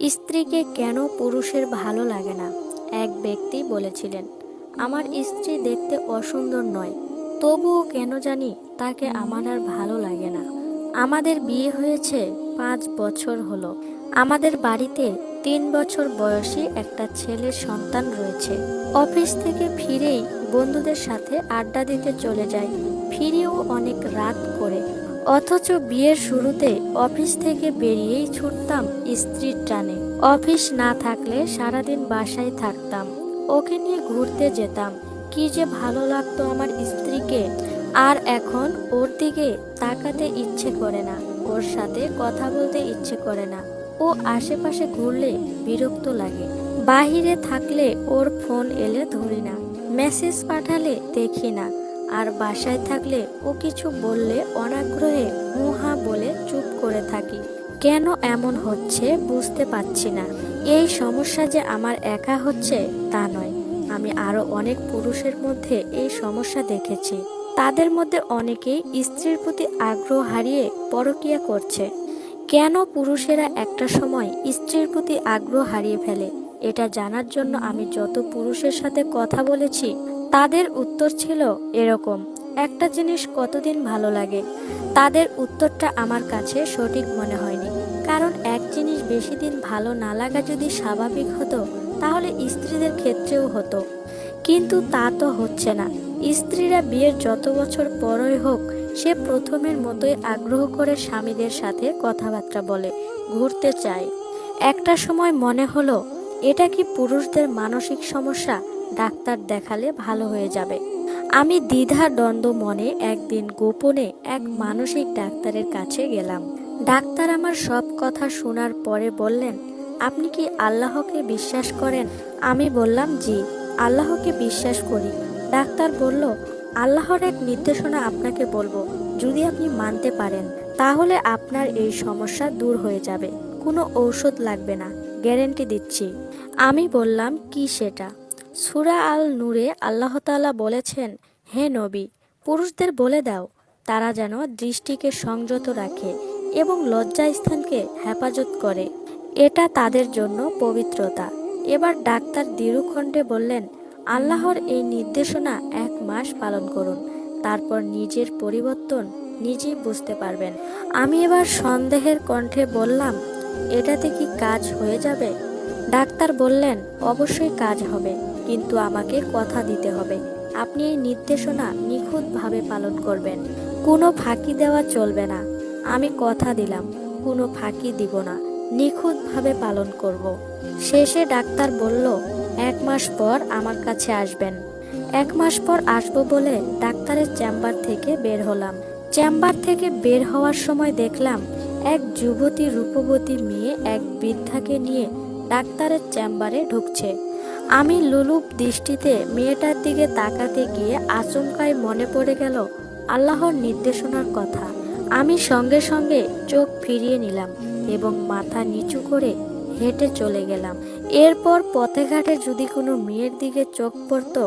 স্ত্রীকে কেন পুরুষের ভালো লাগে না? এক ব্যক্তি বলেছিলেন, আমার স্ত্রী দেখতে অসুন্দর নয়, তবুও কেন জানি তাকে আমার আর ভালো লাগে না। আমাদের বিয়ে হয়েছে পাঁচ বছর হলো। আমাদের বাড়িতে তিন বছর বয়সী একটা ছেলের সন্তান রয়েছে। অফিস থেকে ফিরেই বন্ধুদের সাথে আড্ডা দিতে চলে যায়। ফিরেও অনেক রাত করে অথচ বিয়ের শুরুতে অফিস থেকে বেরিয়েই ছুটতাম স্ত্রীর টানে। অফিস না থাকলে সারাদিন বাসায় থাকতাম। ওকে নিয়ে ঘুরতে যেতাম। কি যে ভালো লাগতো আমার স্ত্রীকে। আর এখন ওর দিকে তাকাতে ইচ্ছে করে না। ওর সাথে কথা বলতে ইচ্ছে করে না। ও আশেপাশে ঘুরলে বিরক্ত লাগে। বাহিরে থাকলে ওর ফোন এলে ধরি না। মেসেজ পাঠালে দেখি না। আর বাসায় থাকলে ও কিছু বললে অনাগ্রহে মুহা বলে চুপ করে থাকি। কেন এমন হচ্ছে বুঝতে পারছি না। এই সমস্যা যে আমার একা হচ্ছে তা নয়। আমি আরও অনেক পুরুষের মধ্যে এই সমস্যা দেখেছি। তাদের মধ্যে অনেকেই স্ত্রীর প্রতি আগ্রহ হারিয়ে পরকিয়া করছে। কেন পুরুষেরা একটা সময় স্ত্রীর প্রতি আগ্রহ হারিয়ে ফেলে? এটা জানার জন্য আমি যত পুরুষের সাথে কথা বলেছি তাদের উত্তর ছিল এরকম, একটা জিনিস কতদিন ভালো লাগে? তাদের উত্তরটা আমার কাছে সঠিক মনে হয়নি। কারণ এক জিনিস বেশি দিন ভালো না লাগা যদি স্বাভাবিক হতো, তাহলে স্ত্রীদের ক্ষেত্রেও হতো। কিন্তু তা তো হচ্ছে না। স্ত্রীরা বিয়ের যত বছর পরই হোক, সে প্রথমের মতোই আগ্রহ করে স্বামীদের সাথে কথাবার্তা বলে, ঘুরতে চায়। একটা সময় মনে হলো, এটা কি পুরুষদের মানসিক সমস্যা? ডাক্তার দেখালে ভালো হয়ে যাবে। আমি দ্বিধা দ্বন্দ্ব মনে একদিন গোপনে এক মানসিক ডাক্তারের কাছে গেলাম। ডাক্তার আমার সব কথা শোনার পরে বললেন, আপনি কি আল্লাহকে বিশ্বাস করেন? আমি বললাম, জি, আল্লাহকে বিশ্বাস করি। ডাক্তার বলল, আল্লাহর এক নির্দেশনা আপনাকে বলব, যদি আপনি মানতে পারেন, তাহলে আপনার এই সমস্যা দূর হয়ে যাবে। কোনো ঔষধ লাগবে না, গ্যারেন্টি দিচ্ছি। আমি বললাম, কি সেটা? সুরা আল নূরে আল্লাহ তাআলা বলেছেন, হে নবী, পুরুষদের বলে দাও, তারা যেন দৃষ্টিকে সংযত রাখে এবং লজ্জা স্থানকে হেফাজত করে। এটা তাদের জন্য পবিত্রতা। এবার ডাক্তার দৃঢ়কণ্ঠে বললেন, আল্লাহর এই নির্দেশনা এক মাস পালন করুন, তারপর নিজের পরিবর্তন নিজেই বুঝতে পারবেন। আমি এবার সন্দেহের কণ্ঠে বললাম, এটাতে কি কাজ হয়ে যাবে? ডাক্তার বললেন, অবশ্যই কাজ হবে, কিন্তু আমাকে কথা দিতে হবে। আপনি এই নির্দেশনা নিখুঁতভাবে পালন করবেন। কোনো ফাঁকি দেওয়া চলবে না। আমি কথা দিলাম, কোনো ফাঁকি দিব না। নিখুঁতভাবে পালন করব। শেষে ডাক্তার বলল, এক মাস পর আমার কাছে আসবেন। এক মাস পর আসব বলে ডাক্তারের চেম্বার থেকে বের হলাম। চেম্বার থেকে বের হওয়ার সময় দেখলাম, এক যুবতী রূপবতী মেয়ে এক বৃদ্ধাকে নিয়ে ডাক্তারের চেম্বারে ঢুকছে। আমি লুলুপ দৃষ্টিতে মেয়েটার দিকে তাকাতে গিয়ে আচমকায় মনে পড়ে গেল আল্লাহর নির্দেশনার কথা। আমি সঙ্গে সঙ্গে চোখ ফিরিয়ে নিলাম এবং মাথা নিচু করে হেঁটে চলে গেলাম। এরপর পথে ঘাটে যদি কোনো মেয়ের দিকে চোখ পড়তো,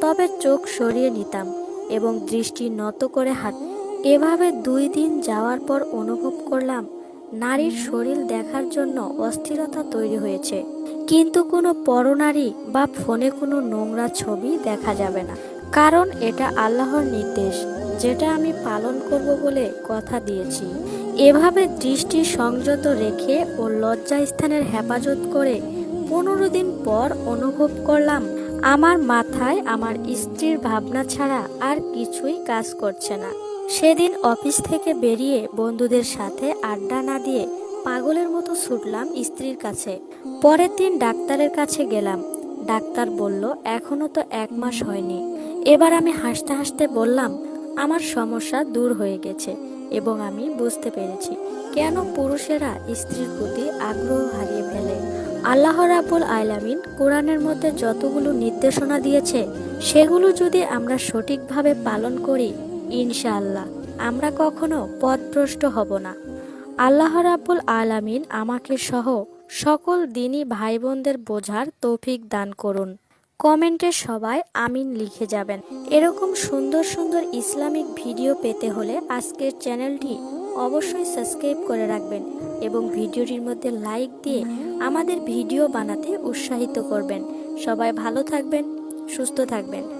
তবে চোখ সরিয়ে নিতাম এবং দৃষ্টি নত করে হাঁট এভাবে দুই দিন যাওয়ার পর অনুভব করলাম নারীর শরীর দেখার জন্য অস্থিরতা তৈরি হয়েছে। কিন্তু কোনো পরনারী বা ফোনে কোনো নোংরা ছবি দেখা যাবে না। কারণ এটা আল্লাহর নির্দেশ, যেটা আমি পালন করব বলে কথা দিয়েছি। এভাবে দৃষ্টি সংযত রেখে ও লজ্জা স্থানের হেফাজত করে পনেরো দিন পর অনুভব করলাম, আমার মাথায় আমার স্ত্রীর ভাবনা ছাড়া আর কিছুই কাজ করছে না। সেদিন অফিস থেকে বেরিয়ে বন্ধুদের সাথে আড্ডা না দিয়ে পাগলের মতো ছুটলাম স্ত্রীর কাছে। পরের দিন ডাক্তারের কাছে গেলাম। ডাক্তার বলল, এখনও তো এক মাস হয়নি। এবার আমি হাসতে হাসতে বললাম, আমার সমস্যা দূর হয়ে গেছে এবং আমি বুঝতে পেরেছি। কেন পুরুষেরা স্ত্রীর প্রতি আগ্রহ হারিয়ে ফেলে? আল্লাহ রাবুল আলামিন কোরআনের মধ্যে যতগুলো নির্দেশনা দিয়েছে, সেগুলো যদি আমরা সঠিকভাবে পালন করি ইনশাআল্লাহ। আমরা কখনো পথভ্রষ্ট হব না। আল্লাহ রাবুল আলামিন আমাকে সহ সকল দিনই ভাই বোনদের বোঝার তৌফিক দান করুন। কমেন্টে সবাই আমিন লিখে যাবেন। এরকম সুন্দর সুন্দর ইসলামিক ভিডিও পেতে হলে আজকের চ্যানেলটি অবশ্যই সাবস্ক্রাইব করে রাখবেন এবং ভিডিওটির মধ্যে লাইক দিয়ে আমাদের ভিডিও বানাতে উৎসাহিত করবেন। সবাই ভালো থাকবেন, সুস্থ থাকবেন।